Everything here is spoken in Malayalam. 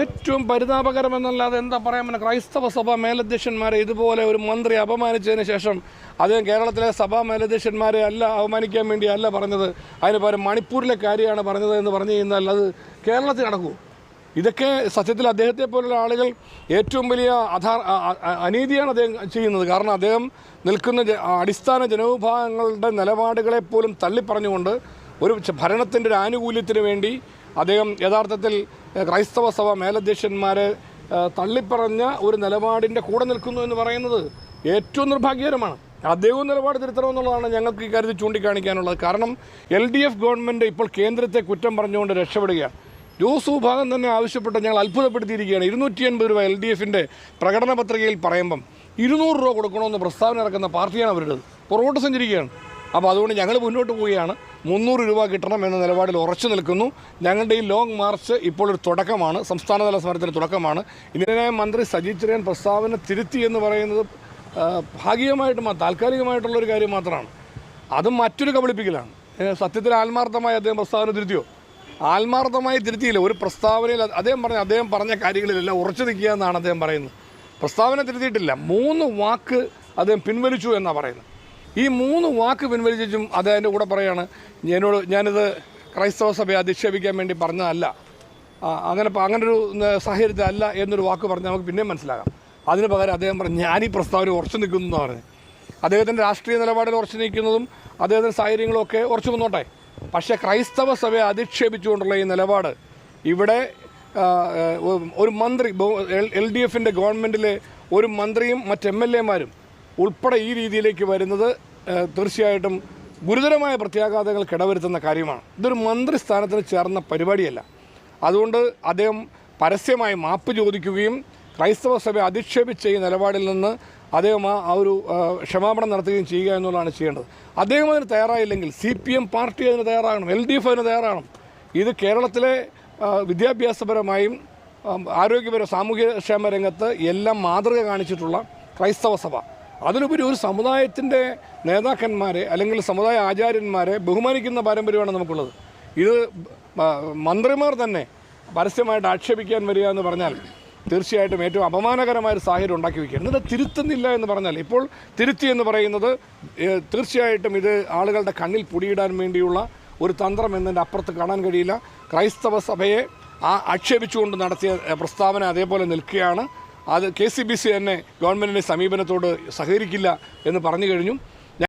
ഏറ്റവും പരിതാപകരമെന്നല്ലാതെ എന്താ പറയാൻ പറ്റുക ക്രൈസ്തവ സഭാ മേലധ്യക്ഷന്മാരെ ഇതുപോലെ ഒരു മന്ത്രി അപമാനിച്ചതിന് ശേഷം അദ്ദേഹം കേരളത്തിലെ സഭാ മേലധ്യക്ഷന്മാരെ അല്ല അപമാനിക്കാൻ വേണ്ടി അല്ല പറഞ്ഞത്. അതിന് പകരം മണിപ്പൂരിലെ കാര്യമാണ് പറഞ്ഞത് എന്ന് പറഞ്ഞു കഴിഞ്ഞാൽ അത് കേരളത്തിൽ നടക്കൂ. ഇതൊക്കെ സത്യത്തിൽ അദ്ദേഹത്തെ പോലുള്ള ആളുകൾ ഏറ്റവും വലിയ അധാ അ- അ- അനീതിയാണ് അദ്ദേഹം ചെയ്യുന്നത്. കാരണം അദ്ദേഹം നിൽക്കുന്ന അടിസ്ഥാന ജനവിഭാഗങ്ങളുടെ നിലപാടുകളെ പോലും തള്ളിപ്പറഞ്ഞുകൊണ്ട് ഒരു ഭരണത്തിന്റെ ഒരു ആനുകൂല്യത്തിന് വേണ്ടി അദ്ദേഹം യഥാർത്ഥത്തിൽ ക്രൈസ്തവ സഭ മേലധ്യക്ഷന്മാരെ തള്ളിപ്പറഞ്ഞ ഒരു നിലപാടിന്റെ കൂടെ നിൽക്കുന്നു എന്ന് പറയുന്നത് ഏറ്റവും നിർഭാഗ്യകരമാണ്. അദ്ദേഹവും നിലപാട് തിരുത്തണമെന്നുള്ളതാണ് ഞങ്ങൾക്ക് ഈ കാര്യത്തിൽ ചൂണ്ടിക്കാണിക്കാനുള്ളത്. കാരണം എൽ ഡി എഫ് ഗവൺമെന്റ് ഇപ്പോൾ കേന്ദ്രത്തെ കുറ്റം പറഞ്ഞുകൊണ്ട് രക്ഷപ്പെടുകയാണ്. ജോസ് വിഭാഗം തന്നെ ആവശ്യപ്പെട്ട് ഞങ്ങൾ അത്ഭുതപ്പെടുത്തിയിരിക്കുകയാണ്. ഇരുന്നൂറ്റി എൺപത് രൂപ എൽ ഡി എഫിന്റെ പ്രകടന പത്രികയിൽ പറയുമ്പം ഇരുന്നൂറ് രൂപ കൊടുക്കണമെന്ന് പ്രസ്താവന ഇറക്കുന്ന പാർട്ടിയാണ് അവരുടേത്. പുറകോട്ട് സഞ്ചരിക്കുകയാണ്. അപ്പോൾ അതുകൊണ്ട് ഞങ്ങൾ മുന്നോട്ട് പോവുകയാണ്. മുന്നൂറ് രൂപ കിട്ടണം എന്ന നിലപാടിൽ ഉറച്ചു നിൽക്കുന്നു. ഞങ്ങളുടെ ഈ ലോങ് മാർച്ച് ഇപ്പോൾ ഒരു തുടക്കമാണ്. സംസ്ഥാനതല സമരത്തിന്റെ തുടക്കമാണ്. ഇന്ത്യനായ മന്ത്രി സജി ചെറിയാൻ പ്രസ്താവന തിരുത്തി എന്ന് പറയുന്നത് ഭാഗികമായിട്ട് മാ- താൽക്കാലികമായിട്ടുള്ള ഒരു കാര്യം മാത്രമാണ്. അതും മറ്റൊരു കബളിപ്പിക്കലാണ്. സത്യത്തിൽ ആത്മാർത്ഥമായി അദ്ദേഹം പ്രസ്താവന തിരുത്തിയോ? ആത്മാർത്ഥമായി തിരുത്തിയില്ല. ഒരു പ്രസ്താവനയിൽ അദ്ദേഹം പറഞ്ഞ അദ്ദേഹം പറഞ്ഞ കാര്യങ്ങളിലെല്ലാം ഉറച്ചു നിൽക്കുക എന്നാണ് അദ്ദേഹം പറയുന്നത്. പ്രസ്താവന തിരുത്തിയിട്ടില്ല. മൂന്ന് വാക്ക് അദ്ദേഹം പിൻവലിച്ചു എന്നാണ് പറയുന്നത്. ഈ മൂന്ന് വാക്ക് പിൻവലിച്ചും അദ്ദേഹത്തിന്റെ കൂടെ പറയാണ് എന്നോട് ഞാനിത് ക്രൈസ്തവ സഭയെ അധിക്ഷേപിക്കാൻ വേണ്ടി പറഞ്ഞതല്ല. അങ്ങനെ അങ്ങനൊരു സാഹചര്യത്തിലല്ല എന്നൊരു വാക്ക് പറഞ്ഞാൽ നമുക്ക് പിന്നെയും മനസ്സിലാകാം അതിന് പകരം അദ്ദേഹം പറഞ്ഞു ഞാൻ ഈ പ്രസ്താവന ഉറച്ചു നിൽക്കുന്നു എന്ന് പറഞ്ഞു. അദ്ദേഹത്തിന്റെ രാഷ്ട്രീയ നിലപാടിൽ ഉറച്ചു നിൽക്കുന്നതും അദ്ദേഹത്തിന്റെ സാഹചര്യങ്ങളൊക്കെ ഉറച്ചു വന്നോട്ടെ പക്ഷേ ക്രൈസ്തവ സഭയെ അധിക്ഷേപിച്ചുകൊണ്ടുള്ള ഈ നിലപാട് ഇവിടെ ഒരു മന്ത്രി എൽ ഡി എഫിന്റെ ഗവൺമെന്റിലെ ഒരു മന്ത്രിയും മറ്റ് എം എൽ എമാരും ഉൾപ്പെടെ ഈ രീതിയിലേക്ക് വരുന്നത് തീർച്ചയായിട്ടും ഗുരുതരമായ പ്രത്യാഘാതങ്ങൾ കിടവരുത്തുന്ന കാര്യമാണ്. ഇതൊരു മന്ത്രി സ്ഥാനത്തിന് ചേർന്ന പരിപാടിയല്ല. അതുകൊണ്ട് അദ്ദേഹം പരസ്യമായി മാപ്പ് ചോദിക്കുകയും ക്രൈസ്തവ സഭയെ അധിക്ഷേപിച്ച ഈ നിലപാടിൽ നിന്ന് അദ്ദേഹം ആ ഒരു ക്ഷമാപണം നടത്തുകയും ചെയ്യുക എന്നുള്ളതാണ് ചെയ്യേണ്ടത്. അദ്ദേഹം അതിന് തയ്യാറായില്ലെങ്കിൽ സി പി എം പാർട്ടി അതിന് തയ്യാറാകണം എൽ ഡി എഫ് അതിന് തയ്യാറാകണം. ഇത് കേരളത്തിലെ വിദ്യാഭ്യാസപരമായും ആരോഗ്യപര സാമൂഹ്യക്ഷേമ രംഗത്ത് എല്ലാം മാതൃക കാണിച്ചിട്ടുള്ള ക്രൈസ്തവ സഭ. അതിലുപരി ഒരു സമുദായത്തിന്റെ നേതാക്കന്മാരെ അല്ലെങ്കിൽ സമുദായ ആചാര്യന്മാരെ ബഹുമാനിക്കുന്ന പാരമ്പര്യമാണ് നമുക്കുള്ളത്. ഇത് മന്ത്രിമാർ തന്നെ പരസ്യമായിട്ട് ആക്ഷേപിക്കാൻ വരിക എന്ന് പറഞ്ഞാൽ തീർച്ചയായിട്ടും ഏറ്റവും അപമാനകരമായ ഒരു സാഹചര്യം ഉണ്ടാക്കി വയ്ക്കുകയാണ് എന്നിട്ട് തിരുത്തുന്നില്ല എന്ന് പറഞ്ഞാൽ ഇപ്പോൾ തിരുത്തി എന്ന് പറയുന്നത് തീർച്ചയായിട്ടും ഇത് ആളുകളുടെ കണ്ണിൽ പൊടിയിടാൻ വേണ്ടിയുള്ള ഒരു തന്ത്രം എന്നതിന്റെ അപ്പുറത്ത് കാണാൻ കഴിയില്ല. ക്രൈസ്തവ സഭയെ ആ ആക്ഷേപിച്ചുകൊണ്ട് നടത്തിയ പ്രസ്താവന അതേപോലെ നിൽക്കുകയാണ്. അത് കെ സി ബി സി തന്നെ ഗവൺമെന്റിന്റെ സമീപനത്തോട് സഹകരിക്കില്ല എന്ന് പറഞ്ഞു കഴിഞ്ഞു.